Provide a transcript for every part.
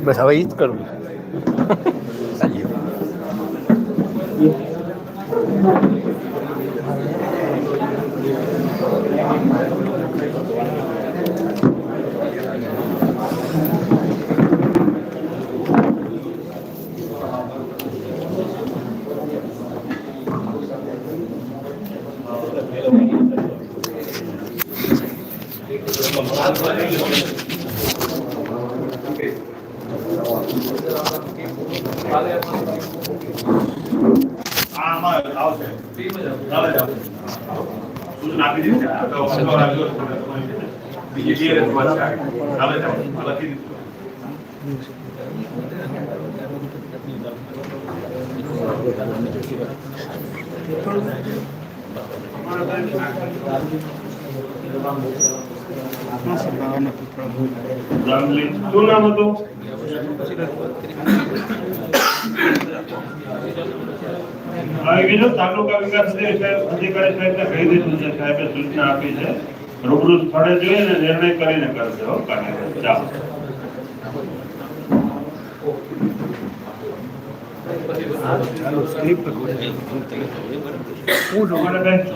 બસ હવે ઈ જ કરવું આમાં આવશે ચાલે જાવ સૂચના આપી દીધી છે. તાલુકા વિકાસ અધિકારી સાહેબને કહી દીધું છે સાહેબે સૂચના આપી છે રૂબરૂ સ્થળે જોઈને નિર્ણય કરીને કરશે હો કાર્યવાહી.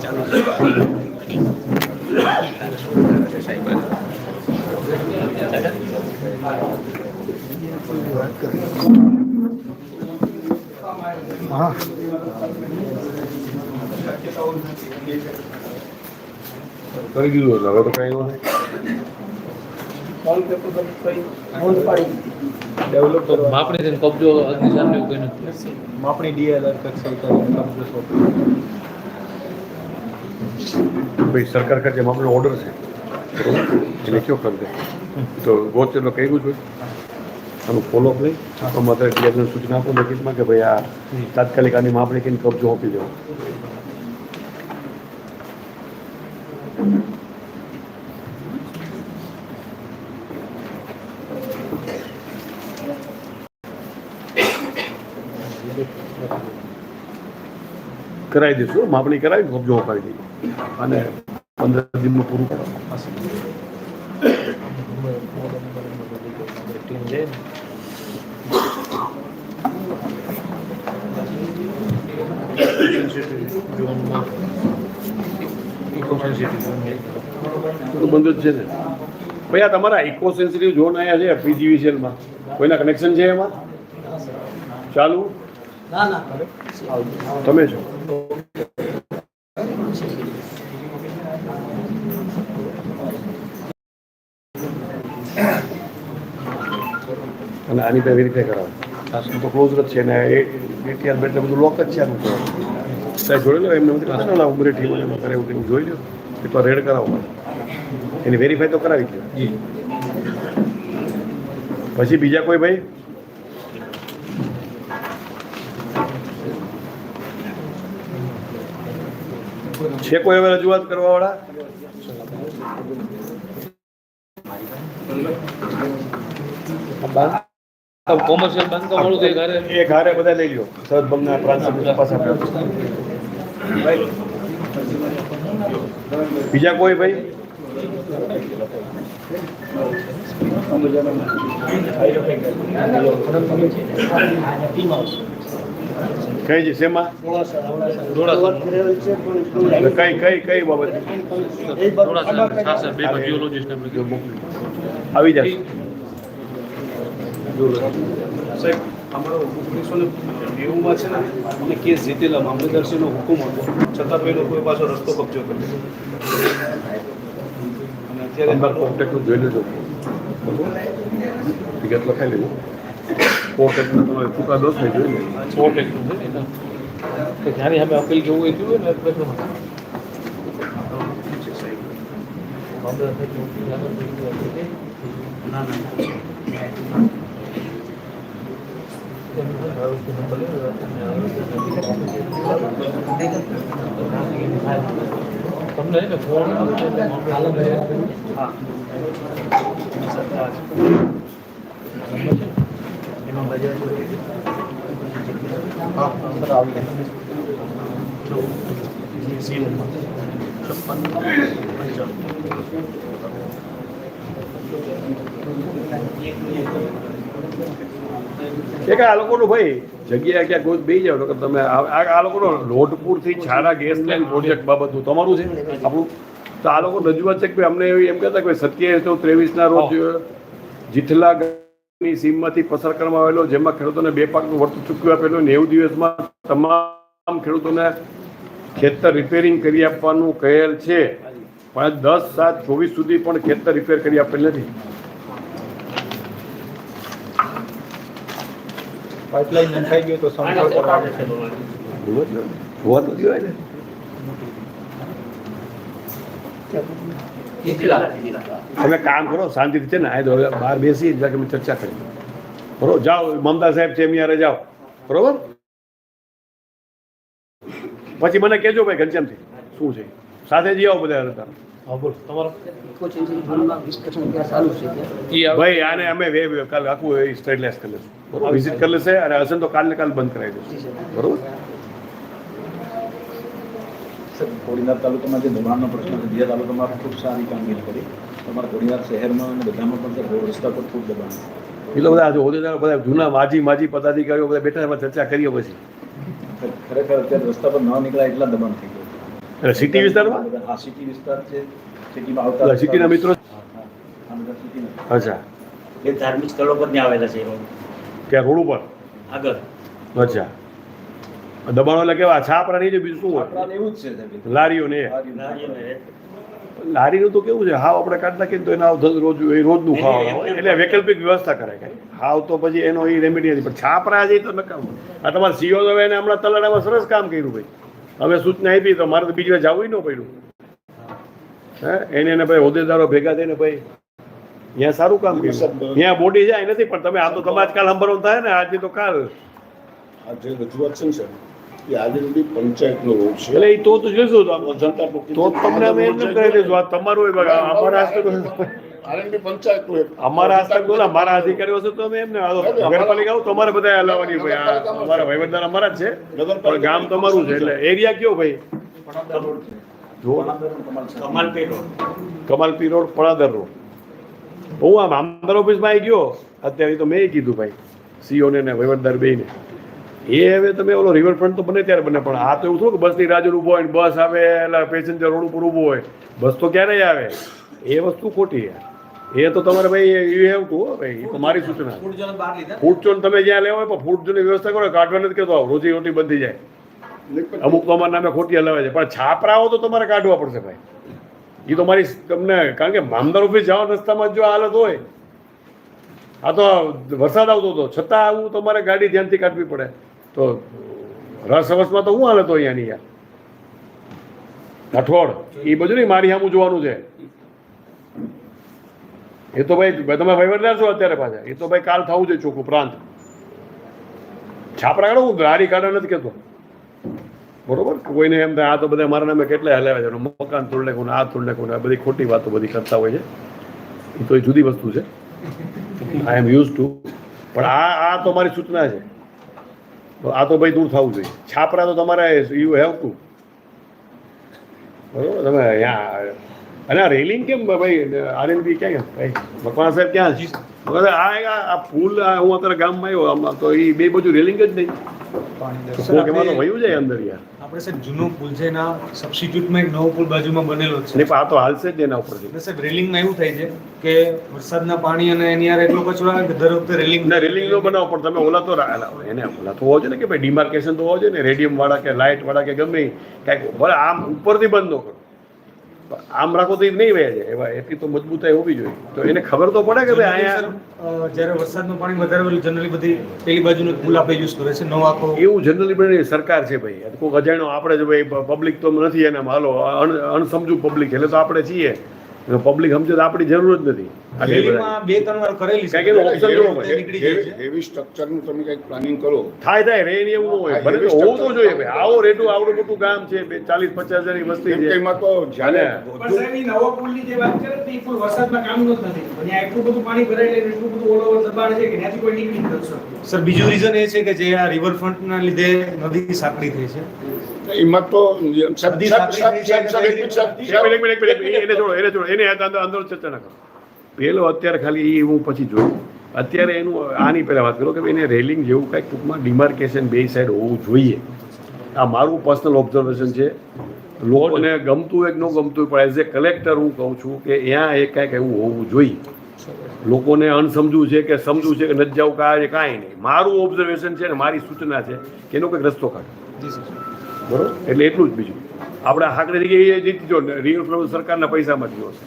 ચાલો તમારે કઈ? હા. કરી દીધું એટલે હવે તો કઈ નો માપણી થઈને કબજો અગ્નિશામક એવું કઈ નથી. માપણી ડીએલઆર કક્ષાએ કબ્જો સોંપ્યો ભાઈ સરકાર કરજે મામલો ઓર્ડર છે. એને કયો કરી દે? તો ગોચર કહ્યું જ હોય. આનું ફોલોઅપ લઈ અમારે ડીએમને સૂચના આપો લેખિતમાં કે ભાઈ આ તાત્કાલિક આની માપણી કરીને કબજો આપી દેવો કરાવી દઈશું માપણી કરાવી કબજો અપાવી દઈએ અને પંદર દિનનું પૂરું કરવા. ટીમ છે બંધ જ છે ને ભાઈ, આ તમારા ઇકો સેન્સિટિવ ઝોન આવ્યા છે પીજીવીસીએલમાં કોઈના કનેક્શન છે એમાં? ચાલુ? તમે છો? અને આની પાસે રીતે કરાવો. તો ક્લોઝ જ છે ને એટીઆર એટલે બધું લોક જ છે આનું સાહેબ જોઈ લો એમને બધું ના ને ઉમરે ટીમ એમ કરે એવું કંઈક જોઈ લો. એકવાર રેડ કરાવો એની વેરીફાઈ તો કરાવી દો પછી બીજા કોઈ ભાઈ? છે કોઈ હવે રજૂઆત કરવા વાળા કોમર્શિયલ બંધ કંઈ ઘરે. એ ઘરે બધા લઈ લ્યો. સરદ બંગના પ્રાંત પાસે બીજા કોઈ ભાઈ? કઈ છે શેમાં? કઈ કઈ કઈ બાબત. આવી જશે. સાહેબ અમારો ઓગણીસો ને નેવુંમાં છે ને અમે કેસ જીતેલા મામલતદારશ્રીનો હુકમ હતો. છતાં પણ લોકોએ પાછો રસ્તો કબજો કર્યો. અને અત્યારે નંબર કોન્ટેક્ટ જોઈ લેજો. વિગત લખાઈ લેજો. કોન્ટેક્ટ તમારે ચુકાદો થઈ જોઈ લે સ્પોર્ટ છે ને જ્યારે અમે અપીલ જોવું એ થયું હોય ને ના. તમને હે ને ફોન હા કે કે આ લોકોનું ભાઈ જગ્યા ક્યાં કોઈ બે જાવ તો તમે આ લોકોનો લોટપુરથી છારા ગેસ લાઈન પ્રોજેક્ટ બાબતનું તમારું છે. આપણું તો આ લોકો રજૂઆત છે કે અમને એમ કહેતા કે સત્યાવીસ નવ ત્રેવીસના રોજ જીથલા ની સીમમાંથી પસાર કરવામાં આવેલો જેમાં ખેડૂતોને બે પાકનું વળતું ચૂકવી આપેલું નેવું દિવસમાં તમામ ખેડૂતોને ખેતર રિપેરિંગ કરી આપવાનું કહેલ છે. પણ દસ સાત ચોવીસ સુધી પણ ખેતર રિપેર કરી આપેલ નથી. તમે કામ કરો, શાંતિ રીતે ને. આ હવે બહાર બેસી જ અમે ચર્ચા કરી. બરોબર? જાઓ, મમતા સાહેબ છે એમની જાઓ. બરોબર? પછી મને કહેજો ભાઈ ઘનશ્યામથી શું છે? સાથે જ આવો બધા હતા હા બોલ. તમારો? ઈ આવે. ભાઈ આને અમે વે વે- કાલ આખું સ્ટ્રેટલેસ કરી લેશું. બરોબર. વિઝિટ કરી લેશે અને હશે તો કાલને કાલ બંધ કરાવી દઈશું બરોબર? કોડીનાર તાલુકામાં જે દબાણનો પ્રશ્ન છે બીજા તાલુકામાં ખૂબ સારી કામગીરી કરી. તમારા કોડીનાર શહેરમાં અને બધામાં પણ રસ્તા પર ખૂબ દબાણ એટલે બધા હોદ્દેદારો બધા જૂના માજી માજી પદાધિકારીઓ બધા બેઠા એમાં ચર્ચા કરીએ પછી. ખરેખર અત્યારે રસ્તા પર ન નીકળાય એટલા દબાણ થઈ ગયા. એટલે સિટી વિસ્તારમાં? હા સિટી વિસ્તાર છે. સિટીમાં આવતા સિટીના મિત્રો? અચ્છા. એ ધાર્મિક સ્થળો પર ત્યાં આવેલા છે ત્યાં રોડ. ઉપર? આગળ. અચ્છા. દબાણો એટલે કેવા? છાપરા નહીં બીજું શું હોય એવું જ છે લારીઓ ને લારીનું તો કેવું છે? હાવ આપણે કાઢ નાખીએ ને તો એના રોજ એ રોજનું ખાવાનું હોય. એટલે વૈકલ્પિક વ્યવસ્થા કરે કઈ. હાવ તો પછી એનો એ રેમેડી નથી. પણ છાપરા જઈ તો નકામ. આ તમારે સીઓ તો એને હમણાં તલાડામાં સરસ કામ કર્યું ભાઈ. હવે સૂચના આપી તો મારે તો બીજી વાર જવું ન પડ્યું. હે? એને એને ભાઈ હોદ્દેદારો ભેગા થઈને ભાઈ ત્યાં સારું કામ કર્યું. ત્યાં બોડી જાય નથી પણ તમે આ તો તમારે કાલ સંભળવાનું થાય ને આજે તો કાલ. આજે જે રજૂઆત છે ને સાહેબ એ આજે સુધી પંચાયતનો રોડ છે. એટલે એ તો તો જોઈશું તો જનતા તો તમને અમે એમ કરી દઈશું આ તમારું અમારા હસ્તક પંચાયતનું એક. અમારા હસ્તક મારા અધિકારીઓ છે તો અમે એમને તો નગરપાલિકા બધા હલાવવાની ભાઈ અમારા વહીવટદાર અમારા જ છે. પણ ગામ તમારું છે એટલે એરિયા કયો ભાઈ? રોડ કમાલપી રોડ. પણાદર રોડ. હું આમ આમદાર ઓફિસમાં આવી ગયો. અત્યારે તો મેં કીધું ભાઈ સીઓ ને ને વહીવટદાર ને એ હવે તમે ઓલો રિવરફ્રન્ટ તો બને ત્યારે બને પણ આ તો એવું થયું કે બસની ની જોઈને ઊભો હોય ને બસ આવે એટલે પેસેન્જર રોડ ઉપર ઊભો હોય. બસ તો ક્યારેય આવે. એ વસ્તુ ખોટી છે. એ તો તમારે ભાઈ એ હેવ ટુ ભાઈ એ તો મારી સૂચના ફૂડ ચોન તમે જ્યાં લેવા હોય પણ ફૂડ ચોનની વ્યવસ્થા કરો કાઢવા નથી કહેતો રોજી રોટી બંધી જાય. અમુક તો અમારા નામે ખોટી હલાવે છે પણ છાપરાઓ તો તમારે કાઢવા પડશે ભાઈ. એ તો મારી તમને કારણ કે મામદાર ઓફિસ જવા રસ્તામાં જો આ હાલત હોય આ તો વરસાદ આવતો હતો છતાં આવું તમારે ગાડી ધ્યાનથી કાઢવી પડે. તો રસ અવસમાં તો હું હાલત હોય અહીંયાની યાર. કઠોળ એ બધું નહીં મારી સામું જોવાનું છે. એ તો ભાઈ, તમે વહીવટદાર છો અત્યારે પાછા. એ તો ભાઈ કાલ થવું જોઈએ ચોખ્ખું પ્રાંત છાપરા કાઢો, હું ગાડી કાઢવા નથી કહેતો બરોબર? કોઈને એમ આ તો બધા મારા નામે કેટલા હલાવે છે? મકાન તોડને કોને આ તોડને કોને આ બધી ખોટી વાતો બધી કરતા હોય છે. એ તો એ જુદી વસ્તુ છે. આઈ એમ યુઝ ટુ પણ આ આ તો મારી સૂચના છે. આ તો ભાઈ દૂર થવું જોઈએ. છાપરા તો તમારે યુ હેવ ટુ બરોબર? તમે અહીંયા અને આ રેલિંગ કેમ ભાઈ આરએનબી ક્યાં ભાઈ મકવાણા સાહેબ ક્યાં છે આ આ પુલ આ હું અત્યારે ગામમાં આવ્યો આમાં તો એ બે બાજુ રેલિંગ જ નહીં. આપણે સાહેબ જૂનો પુલ છે એના સબસ્ટિટ્યુટમાં એક નવો પુલ બાજુમાં બનેલો છે. આ તો હાલશે જ એના ઉપર સાહેબ રેલિંગમાં એવું થાય છે કે વરસાદના પાણી અને એની યાર એટલો કચરો આવે કે દર વખતે રેલિંગ ના રેલિંગ નો બનાવો પણ તમે ઓલા તો એને ઓલા તો હોવો જોઈએ ને કે ભાઈ ડિમાર્કેશન તો હોવો જોઈએ ને રેડિયમ વાળા કે લાઇટ વાળા કે ગમે. કાંઈક ભલે આમ ઉપરથી બંધ ન કરો. આમ રાખો તો એ નહીં વહે છે. એવા એટલી તો મજબૂતાઈ હોવી જોઈએ. તો એને ખબર તો પડે કે ભાઈ અહીંયા જ્યારે વરસાદનું પાણી વધારે જનરલી બધી પેલી બાજુનો આપણે યુઝ કરે છે નવો આખો એવું જનરલી બને સરકાર છે ભાઈ. કોઈક અજાણ્યો આપણે જ ભાઈ પબ્લિક તો નથી એને હાલો અણસમજુ પબ્લિક એટલે તો આપણે છીએ. પબ્લિક સમજે તો આપણી જરૂર જ નથી. બે ત્રણ વાર કરેલી છે. જાય હેવી સ્ટ્રક્ચરનું તમે કંઈક પ્લાનિંગ કરો. થાય થાય રે એવું ન હોય. ભલે હોવું તો જોઈએ ભાઈ. આવો રેટું આવડું મોટું ગામ છે બે ચાલીસ પચાસ હજારની વસ્તી છે. એમાં તો જાણે નવો પુલની જે વાત કરે ઈ પુલ વરસાદમાં કામનો જ નથી. અને એટલું બધું પાણી ભરાઈ લે, એટલું બધું ઓલ ઓવર દબાણ છે કે ત્યાંથી કોઈ નીકળી નથી શકતું. સર બીજું રીઝન એ છે કે જે આ રિવરફ્રન્ટના લીધે નદી સાંકડી થઈ છે. એમાં તો એને એને એને અંદર ચર્ચા ના કરો પેલો અત્યારે ખાલી એ હું પછી જોયું અત્યારે એનું આની પહેલા વાત કરો કે એને રેલિંગ જેવું કાંઈક ટૂંકમાં ડિમાર્કેશન બે સાઈડ હોવું જોઈએ આ મારું પર્સનલ ઓબ્ઝર્વેશન છે લોકોને ગમતું એક ન ગમતું પણ એઝ એ કલેક્ટર હું કહું છું કે ત્યાં એ કાંઈક એવું હોવું જોઈએ લોકોને અણસમજવું છે કે સમજવું છે કે નથી જવું કાંઈ કાંઈ નહીં મારું ઓબ્ઝર્વેશન છે ને મારી સૂચના છે કે એનો કંઈક રસ્તો કાઢો બરોબર? એટલે એટલું જ બીજું. આપણે હાકડે જગ્યાએ એ જીતી જો રિવરફ્રન્ટ સરકારના પૈસામાં થયો હશે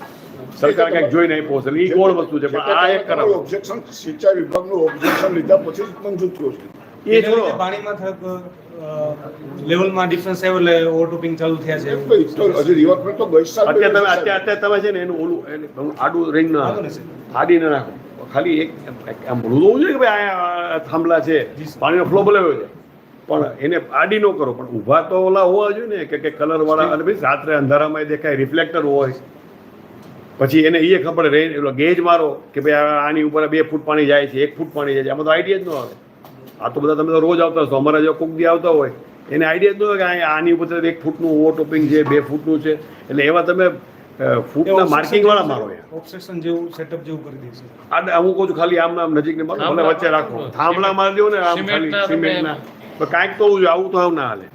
સરકાર કંઈક જોઈને આપ્યો હશે એ ગોળ વસ્તુ છે પણ આ એક કરાવો ઓબ્જેક્શન સિંચાઈ વિભાગનું ઓબ્જેક્શન લીધા પછી મંજૂર થયો છે. એ છોડો પાણીમાં થક લેવલમાં ડિફરન્સ આવ્યો એટલે ઓવરટોપિંગ ચાલુ થયા છે હજી રિવરફ્રન્ટ તો ગઈ સાલ અત્યારે તમે અત્યારે અત્યારે તમે છે ને એનું ઓલું એને આડું રહીને ના આડી ના નાખો ખાલી એક આમ હોવું જોઈએ કે ભાઈ આ આ થાંભલા છે. પાણીનો ફ્લો બોલાવ્યો છે પણ એને આડી ન કરો પણ ઊભા તો ઓલા હોવા જોઈએ ને કે કે કલર વાળા અને ભાઈ રાત્રે અંધારામાં દેખાય રિફ્લેક્ટર હોય. પછી એને એ ખબર રહે ગેજ મારો કે ભાઈ આની ઉપર બે ફૂટ પાણી જાય છે એક ફૂટ પાણી જાય છે આમાં તો આઈડિયા જ ન આવે. આ તો બધા તમે તો રોજ આવતા હશો અમારા જો કોક દી આવતા હોય એને આઈડિયા જ ન હોય કે આની ઉપર એક ફૂટનું ઓવર ટોપિંગ છે બે ફૂટનું છે. એટલે એવા તમે ફૂટના માર્કિંગ વાળા મારો ઓબ્સેશન જેવું સેટઅપ જેવું કરી દેશે આ હું કહું છું ખાલી આમ નામ નજીક ને મારો ભલે વચ્ચે રાખો. થાંભલા મારી દો ને આમ ખાલી સિમેન્ટના. તો કાંઈક તો આવું તો આવું ના હાલે.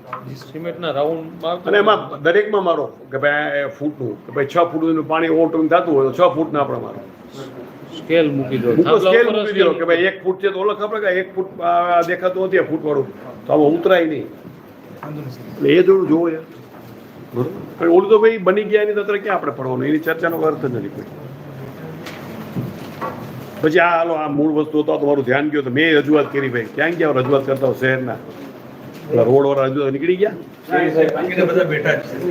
સિમેન્ટના રાઉન્ડ અને એમાં દરેકમાં મારો કે ભાઈ ફૂટનું કે ભાઈ છ ફૂટનું પાણી ઓવરટોપિંગ થતું હોય તો છ ફૂટના આપણે મારો. સ્કેલ મૂકી દો. સ્કેલ મૂકી દો કે ભાઈ એક ફૂટ છે તો ઓલો ખબર કે એક ફૂટ આ દેખાતું નથી ફૂટ વાળું તો આમાં ઉતરાય નહીં. એટલે એ થોડું જોવો યાર. ઓલું તો ભાઈ બની ગયા એની તત્ર ક્યાં આપણે પડવાનું? એની ચર્ચાનો અર્થ નથી કોઈ. પછી આ હાલો આ મૂળ વસ્તુ હતો તમારું ધ્યાન ગયો તો મેં રજૂઆત કરી ભાઈ. ક્યાં ગયા રજૂઆત કરતા શહેરના? રોડ વાળા રજૂઆત નીકળી ગયા?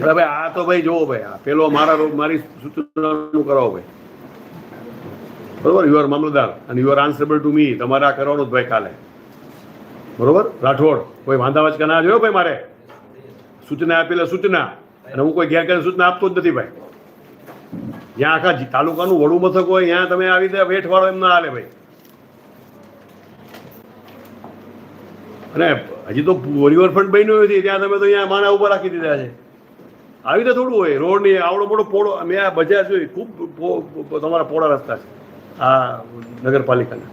ભાઈ આ તો ભાઈ જોવો ભાઈ આ પેલો મારા મારી સૂચનાનું કરાવો ભાઈ. બરોબર? યુ આર મામલતદાર અને you are answerable to me તમારે આ કરવાનું જ ભાઈ કાલે. બરોબર? રાઠોડ કોઈ વાંધા વચકા ના જોયો ભાઈ મારે? સૂચના આપેલા સૂચના. અને હું કોઈ ગેરકાયદે સૂચના આપતો જ નથી ભાઈ. જ્યાં આખા તાલુકાનું વડું મથક હોય, ત્યાં તમે આવી રીતે વેઠવાળો એમ ના હાલે ભાઈ. અને હજી તો રિવરફ્રન્ટ બન્યું નથી, ત્યાં તમે તો અહીંયા માના ઊભા રાખી દીધા છે. આવી રીતે થોડું હોય રોડની આવડો મોટો પોળો મેં આ બજાર જોઈ, ખૂબ તમારા પોળા રસ્તા છે, આ નગરપાલિકાના.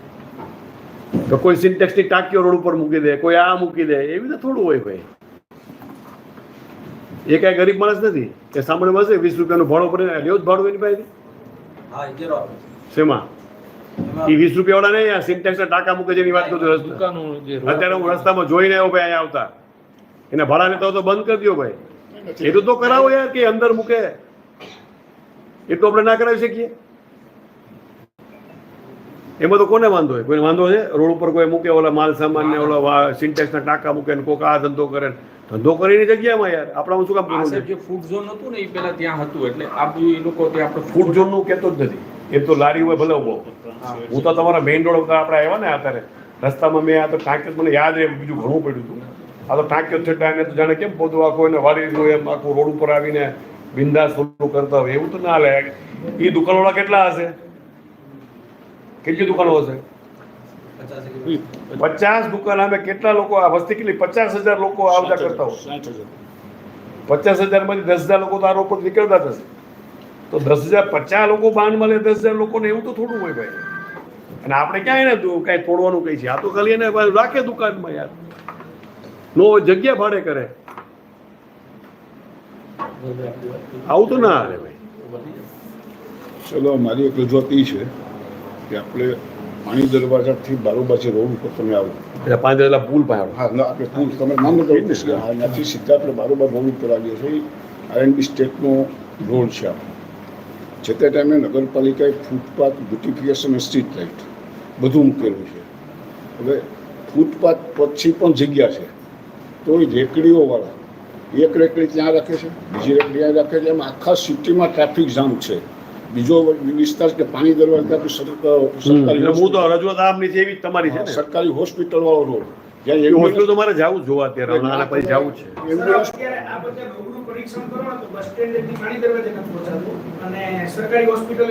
તો કોઈ સિન્ટેક્સની ટાંકીઓ રોડ ઉપર મૂકી દે, કોઈ આ મૂકી દે, એવી રીતે થોડું હોય ભાઈ. એ કાંઈ ગરીબ માણસ નથી. એ સાંભળે મળશે વીસ રૂપિયાનું ભાડું પડે લેવું જ ભાડું એની પાસેથી. શેમાં? એ વીસ રૂપિયા વાળા નહીં આ સિન્ટેક્સના ટાંકા મૂકે છે એની વાત કરું અત્યારે હું રસ્તામાં જોઈને આવ્યો ભાઈ અહીંયા આવતા. એના ભાડાને તો તો બંધ કરી દો ભાઈ. એટલું તો કરાવો યાર કે અંદર મૂકે. એટલું આપણે ના કરાવી શકીએ. એમાં તો કોને વાંધો હોય? કોઈને વાંધો છે? રોડ ઉપર કોઈ મૂકે ઓલા માલ સામાન ને ઓલા સિન્ટેક્સના ટાંકા મૂકે ને કોક આ ધંધો કરે ધંધો કરીને જગ્યામાં યાર. આપણા શું કામ કરવું જે ફૂડ ઝોન હતું ને એ પેલા ત્યાં હતું. એટલે આ બધું એ લોકો ત્યાં આપણે ફૂડ ઝોનનું કહેતો જ નથી. એ તો લારી હોય ભલે ઊભો. હું તો તમારા મેઇન રોડ ઉપર આપણે આવ્યા ને અત્યારે. રસ્તામાં મેં આ તો ટાંક્યો મને યાદ રહે બીજું ઘણું પડ્યું હતું. આ તો ટાંક્યો છે એને તો જાણે કેમ બધું આખો એને વાળી દીધું એમ આખું રોડ ઉપર આવીને બિંદાસ કરતા હોય. એવું તો ના લે. એ દુકાનવાળા કેટલા હશે? કેટલી દુકાનો હશે? પચાસ દુકાન અમે કેટલા લોકો આ વસ્તી કેટલી? પચાસ હજાર લોકો આવતા કરતા હોય. પચાસ હજારમાંથી દસ હજાર લોકો તો આ રોડ પર નીકળતા થશે તો દસ હજાર પચાસ લોકો બાંધ મળે દસ હજાર લોકોને એવું તો થોડું હોય ભાઈ. અને આપણે ક્યાં એને તું કાંઈ તોડવાનું કઈ છે. આ તો ખાલી એને રાખે દુકાનમાં યાર. નો જગ્યા ભાડે કરે. આવું તો ના હારે ભાઈ. ચલો મારી એક રજૂઆત એ છે. કે આપણે પાણી દરવાજાથી બારોબાજી રોડ ઉપર તમે આવો. એટલે પાંચ દરવાજા પુલ પાડો હા ના આપણે પુલ તમે નામ તો દઈશ છે હા ત્યાંથી સીધા આપણે બારોબાર રોડ ઉપર આવીએ છીએ. આરએનબી સ્ટેટનો રોડ છે આપણો જે તે ટાઈમે નગરપાલિકાએ ફૂટપાથ બ્યુટિફિકેશન સ્ટ્રીટ લાઇટ બધું મૂકેલું છે. હવે ફૂટપાથ પછી પણ જગ્યા છે. તો એ રેકડીઓવાળા એક રેકડી ત્યાં રાખે છે બીજી રેકડી ત્યાં રાખે છે. એમ આખા સિટીમાં ટ્રાફિક જામ છે. બીજો વિસ્તાર કે પાણી દરવાજા સરકારી હું તો રજૂઆત આમની છે એવી તમારી છે સરકારી હોસ્પિટલ વાળો રોડ. જ્યાં હોસ્પિટલ તો મારે જવું જ જોવા અત્યારે પછી જવું છે.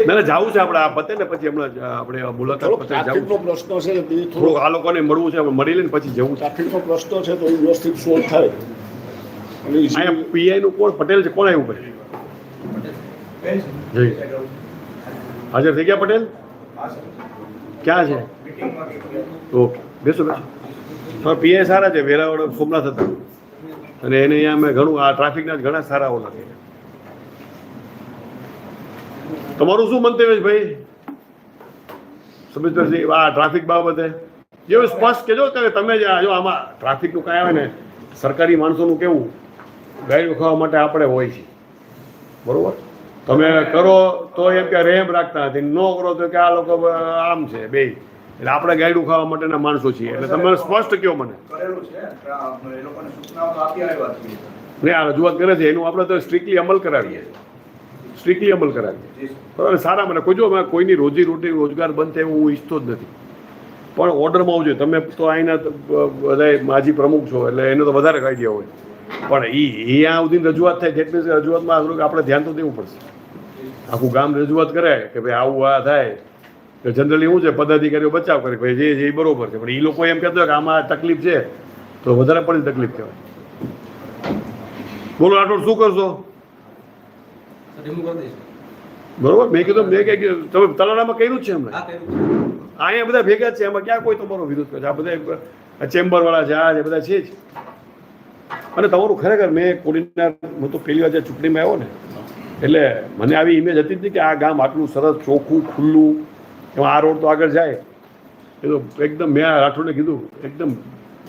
ને જવું છે આપણે આ પતે ને પછી હમણાં આપણે મુલાકાત પતે જવું પ્રશ્ન છે એ થોડુંક થોડોક આ લોકોને મળવું છે મળી લઈને પછી જવું ટ્રાફિકનો પ્રશ્ન છે તો એ વ્યવસ્થિત સોલ્વ થાય. અને પીઆઈ નું કોણ? પટેલ છે કોણ આવ્યું ભાઈ? હાજર થઈ ગયા પટેલ? ક્યાં છે? ઓકે બેસો બેસો. પીએ સારા છે વેરાવળ સોમનાથ હતા. અને એને અહીંયા અમે ઘણું આ ટ્રાફિકના જ ઘણા સારા ઓલા છે તમારું શું મંતવ્ય છે ભાઈ? સમિતભાઈ આ ટ્રાફિક બાબતે. જેવું સ્પષ્ટ કહેજો કે તમે જ જો આમાં ટ્રાફિકનું કાંઈ આવે ને સરકારી માણસોનું કેવું ગાઈડ ખાવા માટે આપણે હોય છે બરોબર? તમે કરો તો એમ કે રેમ રાખતા નથી. ન કરો તો કે આ લોકો આમ છે બે. એટલે આપણે ગાયડું ખાવા માટેના માણસો છીએ. એટલે તમે સ્પષ્ટ કહો મને. ને આ રજૂઆત કરે છે એનું આપણે તો સ્ટ્રિક્ટલી અમલ કરાવીએ. સ્ટ્રિક્ટલી અમલ કરાવીએ. બરાબર સારા મને કોઈ જો કોઈની રોજી રોટી રોજગાર બંધ થાય એવું હું ઈચ્છતો જ નથી. પણ ઓર્ડરમાં આવજો. તમે તો અહીંના બધા માજી પ્રમુખ છો એટલે એનો તો વધારે આઈડિયા હોય. પણ એ અહીંયા આ સુધી રજૂઆત થાય જેટલી રજૂઆતમાં આપણે ધ્યાન તો દેવું પડશે. આખું ગામ રજૂઆત કરે કે ભાઈ આવું આ થાય. તો જનરલી શું છે પદાધિકારીઓ બચાવ કરે ભાઈ જે જે ઈ બરોબર છે. પણ એ લોકો એમ કહેતો કે આમાં તકલીફ છે તો વધારે પડતી તકલીફ કહેવાય. બોલો રાઠોડ શું કરશો? બરોબર? મેં કીધું મેં કઈ તમે તલાડામાં કર્યું જ છે હમણાં અહીંયા બધા ભેગા છે એમાં ક્યાં કોઈ તમારો વિરોધ કરે છે? આ બધા ચેમ્બર વાળા છે આ છે બધા છે જ. અને તમારું ખરેખર મેં કોડીના હું તો પહેલી વાર જે ચૂંટણીમાં આવ્યો ને એટલે મને આવી ઇમેજ હતી જ કે આ ગામ આટલું સરસ, ચોખ્ખું, ખુલ્લું, એમાં આ રોડ તો આગળ જાય. એ તો એકદમ મેં રાઠોડને કીધું, એકદમ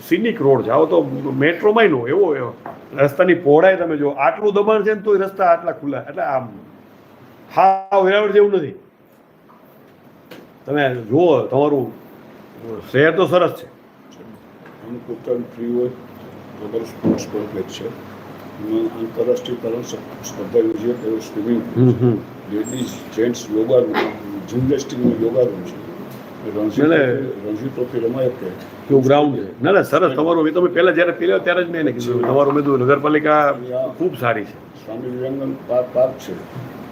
સિનિક રોડ છે. આવો તો મેટ્રોમાંય નો એવો એવો. રસ્તાની પહોળાઈ તમે જો આટલું દબાણ છે ને તોય રસ્તા આટલા ખુલ્લા. એટલે આમ હા વેરાવળ જેવું નથી. તમે જુઓ, તમારું શહેર તો સરસ છે. ટોટલ ફ્રી છે. આંતરરાષ્ટ્રીય તરણ સ્પર્ધા યોજી એવો સ્વિમિંગ હમ લેડીઝ જેન્ટ્સ યોગા રૂમ જિમ્નેસ્ટિકનો યોગા રૂમ છે. રણજી ટ્રોફી- રમાય કે કેવું ગ્રાઉન્ડ છે. ના ના સરસ. તમારું તમે પહેલાં જ્યારે પહેલા ત્યારે જ મેં એને કીધું. તમારું મેં નગરપાલિકા ખૂબ સારી છે. સ્વામી વિવેકાનંદ પાર્ક પાર્ક છે.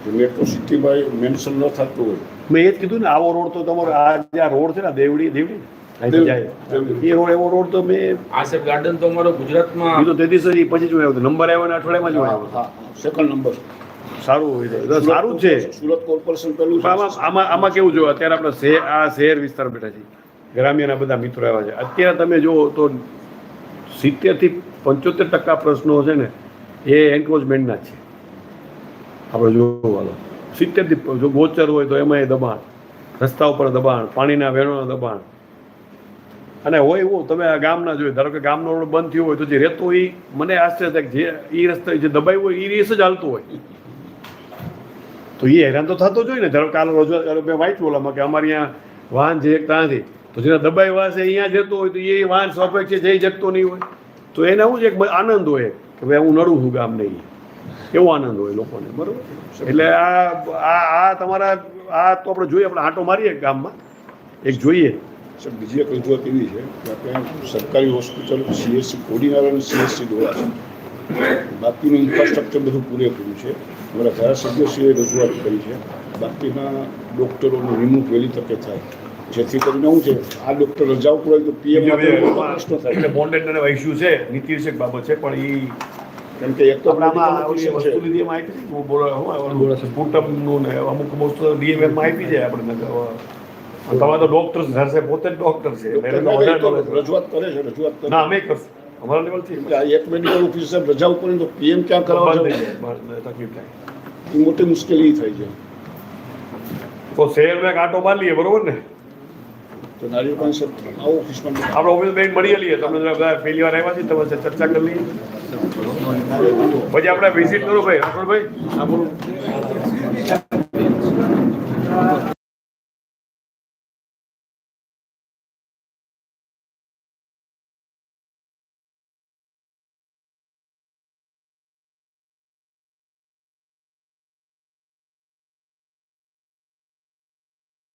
જે મેટ્રો સિટીમાં મેન્શન ન થતું હોય. મેં એ જ કીધું ને આવો રોડ તો તમારો આ જે આ રોડ છે ને દેવડી દેવડી. એ રોડ એવો રોડ તો મેં આસેફ ગાર્ડન તો અમારો ગુજરાતમાં તેથી સર પછી હતો નંબર આવ્યો ને અઠવાડિયામાં જ હું સેકન્ડ નંબર સારું એ સારું જ છે. સુરત કોર્પોરેશન પેલું આમાં આમાં આમાં કેવું જોયું અત્યારે આપણે શહેર આ શહેર વિસ્તાર બેઠા છે ગ્રામ્યના બધા મિત્રો આવ્યા છે. અત્યારે તમે જુઓ તો સિત્તેરથી પંચોતેર ટકા પ્રશ્નો છે ને એ એન્ક્રોચમેન્ટના છે. આપણે જોવાનું સિત્તેરથી જો ગોચર હોય તો એમાં દબાણ. રસ્તા ઉપર દબાણ પાણીના વેણોના દબાણ. અને હોય એવું, તમે ગામના જોઈએ, ધારો કે ગામનો રોડ બંધ થયો હોય તો જે રહેતો હોય, મને આશ્ચર્ય થાય જે એ રસ્તે જે દબાઈ હોય એ રેસ જ હાલતું હોય. તો એ હેરાન તો થતો જ હોય ને. ધારો કાલ રોજ મેં વાંચ્યું ઓલામાં કે અમારે અહીંયા વાહન એક ત્યાંથી તો જેના દબાઈ વાસે અહીંયા જતો હોય તો એ વાહન સ્વાભાવિક છે જઈ જતો નહીં હોય. તો એને હું છે એક આનંદ હોય કે ભાઈ હું નડું છું ગામને નહીં એવો આનંદ હોય લોકોને, બરોબર? એટલે આ આ તમારા, આ તો આપણે જોઈએ, આપણે આંટો મારીએ ગામમાં. એક જોઈએ. સાહેબ બીજી એક રજૂઆત એવી છે કે આપણે સરકારી હોસ્પિટલ સીએસસી કોડીનાર અને સીએસસી દોડા છે. બાકીનું ઇન્ફ્રાસ્ટ્રક્ચર બધું પૂરેપૂરું છે. અમારા ધારાસભ્યશ્રીએ રજૂઆત કરી છે. બાકીના ડૉક્ટરોનું નિમણૂક વહેલી તકે થાય. જેથી કરીને હું છે આ ડૉક્ટર રજાઓ પૂરાય તો પીએમ પ્રશ્ન થાય. એટલે બોન્ડેડ અને ઇસ્યુ છે નીતિ વિષયક બાબત છે પણ એ કેમ કે એક તો વસ્તુ. લીધી એમાં આપી છે સ્પુટમનું ને અમુક વસ્તુ ડીએમએફમાં આપી છે આપણે તમારે તો ડોક્ટર પોતે ડોક્ટર છે એટલે એને તો ડૉક્ટર હોય. રજૂઆત કરે છે રજૂઆત કરે ના અમે કરશું અમારા લેવલથી એક મેડિકલ ઓફિસર રજા ઉપર તો પીએમ ક્યાં કરવા જાય જાય તકલીફ થાય એ મોટી મુશ્કેલી થાય છે તો શહેરમાં એક કાંટો મારી લઈએ બરોબર ને તો આવો ઓફિસમાં આપણે ઓફિસ બેન મળી લઈએ તમે બધા પહેલી વાર આવ્યા છીએ તમારે ચર્ચા કરી લઈએ પછી આપણે વિઝિટ કરો ભાઈ આપણું